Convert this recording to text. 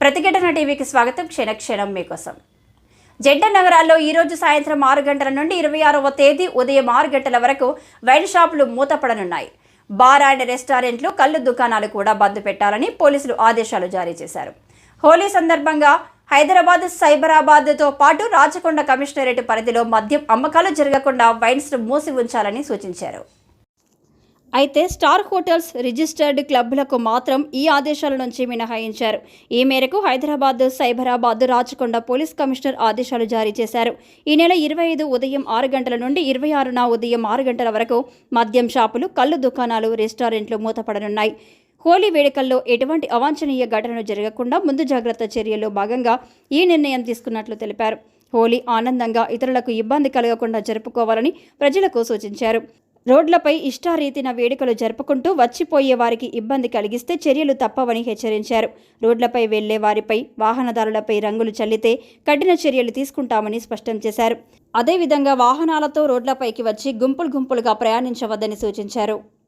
ప్రతిఘటన టీవీకి స్వాగతం. క్షణక్షణం మీకోసం. జెడ్డ నగరాల్లో ఈరోజు సాయంత్రం ఆరు గంటల నుండి ఇరవై ఆరవ తేదీ ఉదయం ఆరు గంటల వరకు వైన్ షాపులు మూతపడనున్నాయి. బార్ అండ్ రెస్టారెంట్లు కళ్ళు దుకాణాలు కూడా బంద్ పెట్టాలని పోలీసులు ఆదేశాలు జారీ చేశారు. హోలీ సందర్భంగా హైదరాబాద్ సైబరాబాద్తో పాటు రాచకొండ కమిషనరేట్ పరిధిలో మద్యం అమ్మకాలు జరగకుండా వైన్స్ను మూసి ఉంచాలని సూచించారు. అయితే స్టార్ హోటల్స్ రిజిస్టర్డ్ క్లబ్లకు మాత్రం ఈ ఆదేశాల నుంచి మినహాయించారు. ఈ మేరకు హైదరాబాద్ సైబరాబాద్ రాచకొండ పోలీస్ కమిషనర్ ఆదేశాలు జారీ చేశారు. ఈ నెల ఇరవై ఐదు ఉదయం ఆరు గంటల నుండి ఇరవై ఆరున ఉదయం ఆరు గంటల వరకు మద్యం షాపులు కళ్ళు దుకాణాలు రెస్టారెంట్లు మూతపడనున్నాయి. హోలీ వేడుకల్లో ఎటువంటి అవాంఛనీయ ఘటనలు జరగకుండా ముందు జాగ్రత్త చర్యల్లో భాగంగా ఈ నిర్ణయం తీసుకున్నట్లు తెలిపారు. హోలీ ఆనందంగా ఇతరులకు ఇబ్బంది కలగకుండా జరుపుకోవాలని ప్రజలకు సూచించారు. రోడ్లపై ఇష్టారీతిన వేడుకలు జరుపుకుంటూ వచ్చిపోయే వారికి ఇబ్బంది కలిగిస్తే చర్యలు తప్పవని హెచ్చరించారు. రోడ్లపై వెళ్ళే వారిపై వాహనదారులపై రంగులు చల్లితే కఠిన చర్యలు తీసుకుంటామని స్పష్టం చేశారు. అదేవిధంగా వాహనాలతో రోడ్లపైకి వచ్చి గుంపులు గుంపులుగా ప్రయాణించవద్దని సూచించారు.